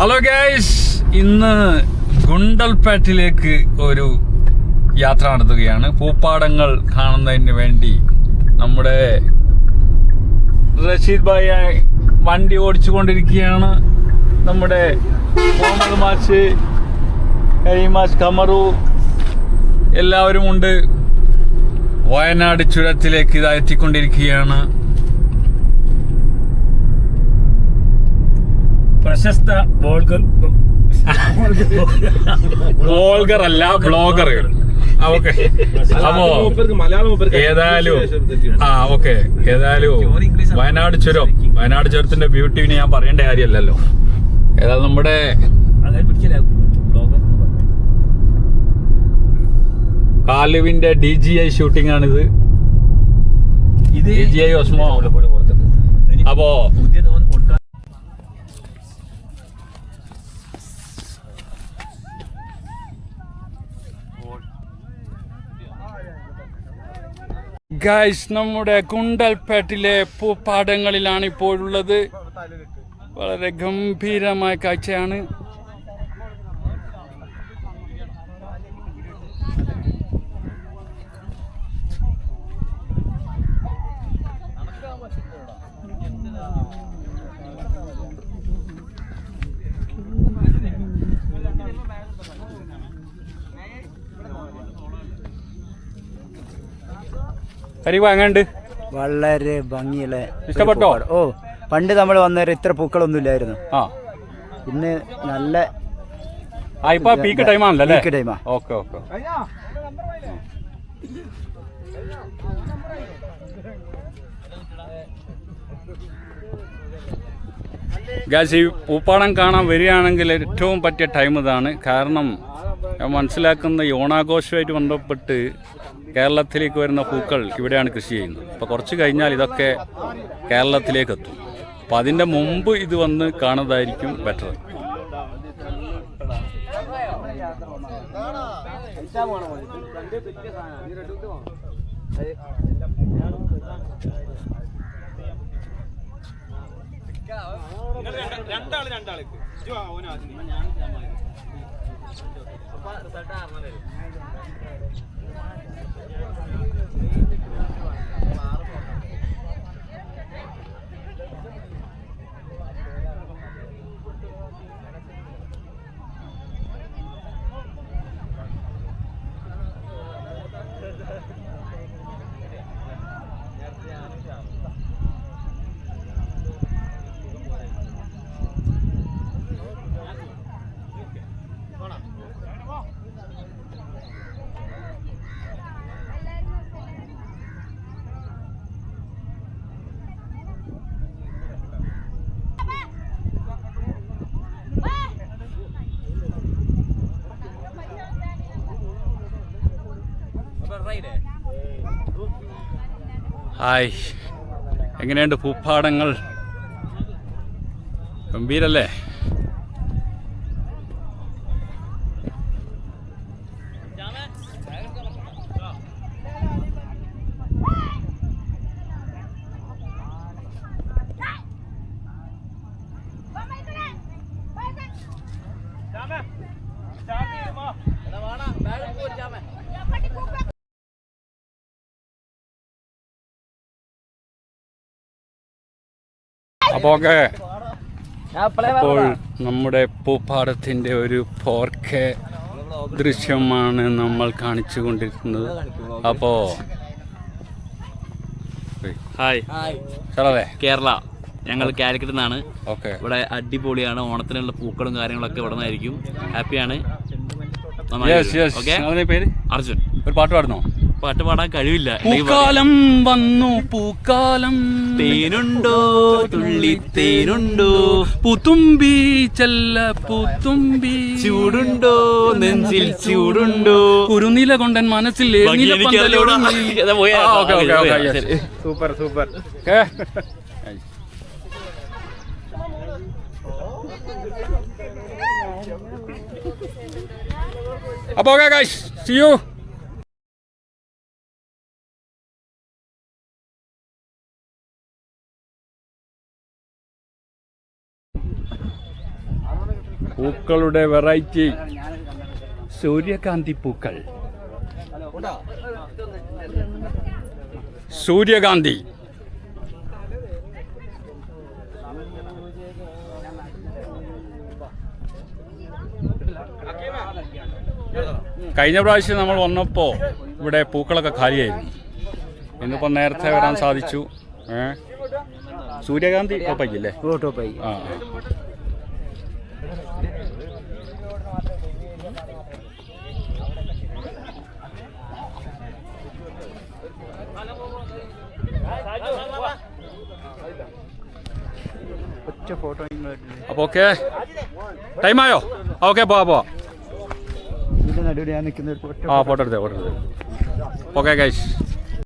Hello guys ഇന്ന് ഗുണ്ടൽപേട്ടിലേക്ക് ഒരു യാത്ര നടത്തുകയാണ്. പൂപ്പാടങ്ങൾ കാണുന്നതിന് വേണ്ടി നമ്മുടെ റഷീദ് ഭായി വണ്ടി ഓടിച്ചു കൊണ്ടിരിക്കുകയാണ് നമ്മുടെ മുഹമ്മദ് മാച്ച് കരീമാസ് കമറു എല്ലാവരും ഉണ്ട്. വയനാട് ചുരത്തിലേക്ക് ഇതാ എത്തിക്കൊണ്ടിരിക്കുകയാണ്. പ്രശസ്ത ബോൾഗർ ബ്ലോഗർ അല്ല ബ്ലോഗർ. ഓക്കെ. അപ്പോ ഏതായാലും ആ ഓക്കെ. ഏതായാലും വയനാട് ചുരം. വയനാട് ചുരത്തിന്റെ ബ്യൂട്ടിനെ ഞാൻ പറയേണ്ട കാര്യമല്ലല്ലോ. ഏതായാലും നമ്മുടെ അങ്ങനെ പിടിച്ചില്ല. ബ്ലോഗർ കാലുവിന്റെ ഡി ജി ഐ ഷൂട്ടിംഗ് ആണിത്. ഇത് ഡി ജി ഐ ഓസ്മോ അപ്പോ ഗൈസ് നമ്മുടെ കുണ്ടൽപേട്ടിലെ പൂപ്പാടങ്ങളിലാണ് ഇപ്പോഴുള്ളത് വളരെ ഗംഭീരമായ കാഴ്ചയാണ്. കരിവ് എങ്ങണ്ട് വളരെ ഭംഗിയുള്ള ഇഷ്ടപ്പെട്ടോ? ഓ പണ്ട് നമ്മൾ വന്നേരം ഇത്ര പൂക്കളൊന്നും ഇല്ലായിരുന്നു ആ. ഇന്ന് നല്ല ആ ഇപ്പൊ പീക്ക് ടൈം ആണല്ലോ അല്ലേ? പീക്ക്. Okay okay. ഗാസ് ഈ പൂപ്പാടം കാണാൻ വരികയാണെങ്കിൽ ഏറ്റവും പറ്റിയ ടൈം ഇതാണ്. കാരണം ഞാൻ മനസ്സിലാക്കുന്ന യോണാഘോഷമായിട്ട് ഓണാഘോഷമായിട്ട് ബന്ധപ്പെട്ട് കേരളത്തിലേക്ക് വരുന്ന പൂക്കൾ ഇവിടെയാണ് കൃഷി ചെയ്യുന്നത്. അപ്പോൾ കുറച്ച് കഴിഞ്ഞാൽ ഇതൊക്കെ കേരളത്തിലേക്ക് എത്തും അപ്പം അതിന്റെ മുമ്പ് ഇത് വന്ന് കാണുന്നതായിരിക്കും ബെറ്റർ ഹായ്. എങ്ങനെയുണ്ട് പൂപ്പാടങ്ങൾ? ഗംഭീരല്ലേ? അപ്പോൾ ഓക്കെ അപ്പോൾ നമ്മുടെ പൂപ്പാടത്തിന്റെ ഒരു ഫോർ കെ ദൃശ്യമാണ് നമ്മൾ കാണിച്ചു കൊണ്ടിരിക്കുന്നത് അപ്പോ ഹായ്. സാറേ കേരള. ഞങ്ങൾ കാലിക്കറ്റിൽ നിന്നാണ്. ഓക്കെ. ഇവിടെ അടിപൊളിയാണ്. ഓണത്തിനുള്ള പൂക്കളും കാര്യങ്ങളൊക്കെ ഇവിടെ നിന്നായിരിക്കും. ഹാപ്പിയാണ് യെസ് യെസ് ഓക്കെ? നിങ്ങളുടെ പേര്? അർജുൻ. ഒരു പാട്ട് പാടുന്നോ? പാട്ട് പാടാൻ കഴിവില്ല. പൂക്കാലം വന്നു പൂക്കാലം. തേനുണ്ടോ? തുള്ളി തേനുണ്ടോ? പുത്തുമ്പി ചെല്ല പുത്തുമ്പി. ചൂടുണ്ടോ? നെഞ്ചിൽ ചൂടുണ്ടോ? കുരുനില കൊണ്ടൻ മനസ്സിൽ. Super super. അപ്പോ ഓക്കെ ഗൈസ് സി യു പൂക്കളുടെ വെറൈറ്റി. സൂര്യകാന്തി പൂക്കൾ. സൂര്യകാന്തി. കഴിഞ്ഞ പ്രാവശ്യം നമ്മൾ വന്നപ്പോൾ ഇവിടെ പൂക്കളൊക്കെ ഖാലിയായിരുന്നു ഇന്നിപ്പോൾ നേരത്തെ വരാൻ സാധിച്ചു. ഏ? സൂര്യകാന്തി ടോപ്പയ്ക്കില്ലേ ഓട്ടോപ്പായി ആ. ഒറ്റ ഫോട്ടോ അപ്പോൾ ഓക്കെ ടൈമായോ ഓക്കെ പോവാ പോവാ. ആ ഫോട്ടോ എടുത്തേ ഫോട്ടോ എടുത്തേ. Okay guys